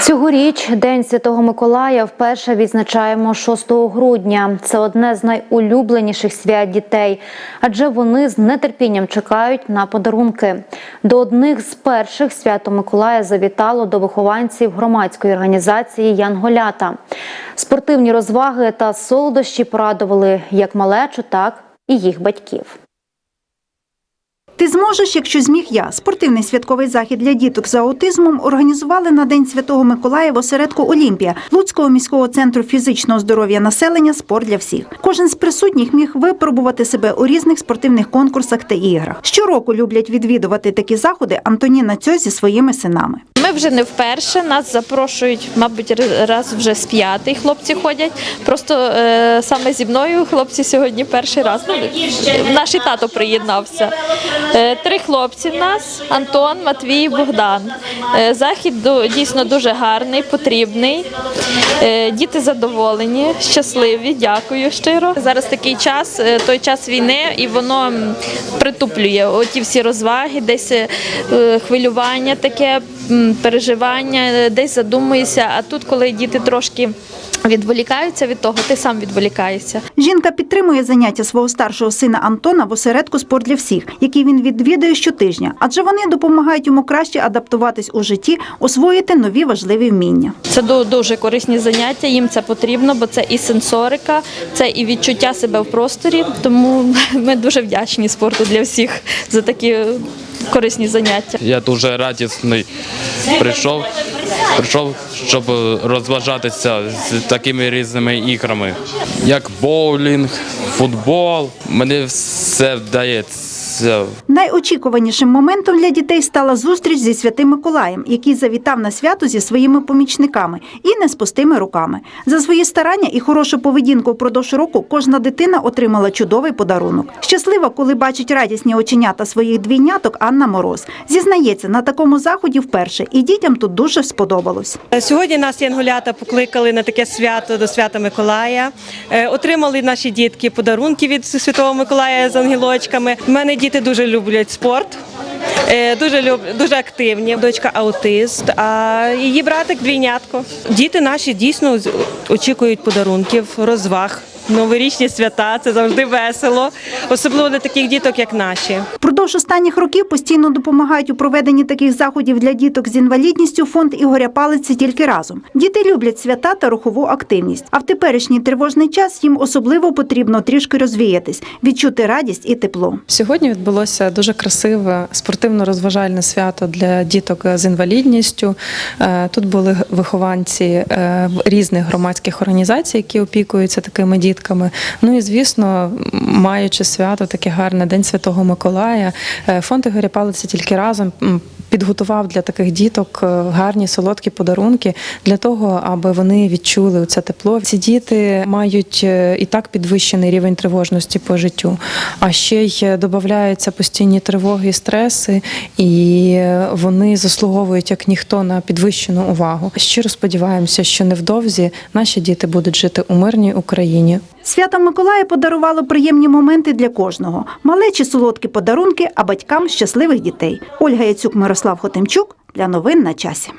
Цьогоріч День Святого Миколая вперше відзначаємо 6 грудня. Це одне з найулюбленіших свят дітей, адже вони з нетерпінням чекають на подарунки. До одних з перших свято Миколая завітало до вихованців громадської організації Янголята. Спортивні розваги та солодощі порадували як малечу, так і їх батьків. Ти зможеш, якщо зміг я. Спортивний святковий захід для діток з аутизмом організували на День Святого Миколая в осередку Олімпія Луцького міського центру фізичного здоров'я населення Спорт для всіх. Кожен з присутніх міг випробувати себе у різних спортивних конкурсах та іграх. Щороку люблять відвідувати такі заходи Антоніна Цьо зі своїми синами. Ми вже не вперше. Нас запрошують, мабуть, раз вже з п'ятий хлопці ходять. Просто е, саме зі мною хлопці сьогодні перший раз. Наш і тато приєднався. Е, три хлопці в нас: Антон, Матвій, Богдан. Е, захід дійсно дуже гарний, потрібний. Е, діти задоволені, щасливі. Дякую щиро. Зараз такий час, той час війни, і воно притуплює оті всі розваги, десь хвилювання таке, переживання, десь задумуєшся. А тут, коли діти трошки відволікаються від того, ти сам відволікаєшся. Жінка підтримує заняття свого старшого сина Антона в осередку спорт для всіх, який він відвідує щотижня, адже вони допомагають йому краще адаптуватись у житті, освоїти нові важливі вміння. Це ду- дуже корисні заняття, їм це потрібно, бо це і сенсорика, це і відчуття себе в просторі. Тому ми дуже вдячні спорту для всіх за такі корисні заняття. Я дуже радісний прийшов, прийшов, щоб розважатися з такими різними іграми, як боулінг, футбол. Мені все вдається. Найочікуванішим моментом для дітей стала зустріч зі святим Миколаєм, який завітав на свято зі своїми помічниками і не з пустими руками. За свої старання і хорошу поведінку впродовж року кожна дитина отримала чудовий подарунок. Щаслива, коли бачить радісні оченята своїх двійняток Анна Мороз. Зізнається, на такому заході вперше, і дітям тут дуже сподобалось. Сьогодні нас янголята покликали на таке свято до свята Миколая. Е, Отримали наші дітки подарунки від Святого Миколая з ангелочками. У мене діти дуже люблять спорт. е, Дуже люб, дуже активні. Дочка аутист, а її братик двійнятко. Діти наші дійсно очікують подарунків, розваг. Новорічні свята це завжди весело, особливо для таких діток, як наші. Впродовж останніх років постійно допомагають у проведенні таких заходів для діток з інвалідністю фонд Ігоря Палиці тільки разом. Діти люблять свята та рухову активність. А в теперішній тривожний час їм особливо потрібно трішки розвіятись, відчути радість і тепло. Сьогодні відбулося дуже красиве спортивно-розважальне свято для діток з інвалідністю. Е, Тут були вихованці е, різних громадських організацій, які опікуються такими дітками. Ну і звісно, маючи свято, таке гарне День Святого Миколая, е, фонд Ігоря Палиці тільки разом. Підготував для таких діток е, гарні солодкі подарунки для того, аби вони відчули це тепло. Ці діти мають е, і так підвищений рівень тривожності по життю, а ще й додаються постійні тривоги і стреси, і е, вони заслуговують як ніхто на підвищену увагу. Щиро сподіваємося, що невдовзі наші діти будуть жити у мирній Україні. Свято Миколая подарувало приємні моменти для кожного. Малечі солодкі подарунки, а батькам щасливих дітей. Ольга Яцюк, Мирослав Хотимчук для новин на часі.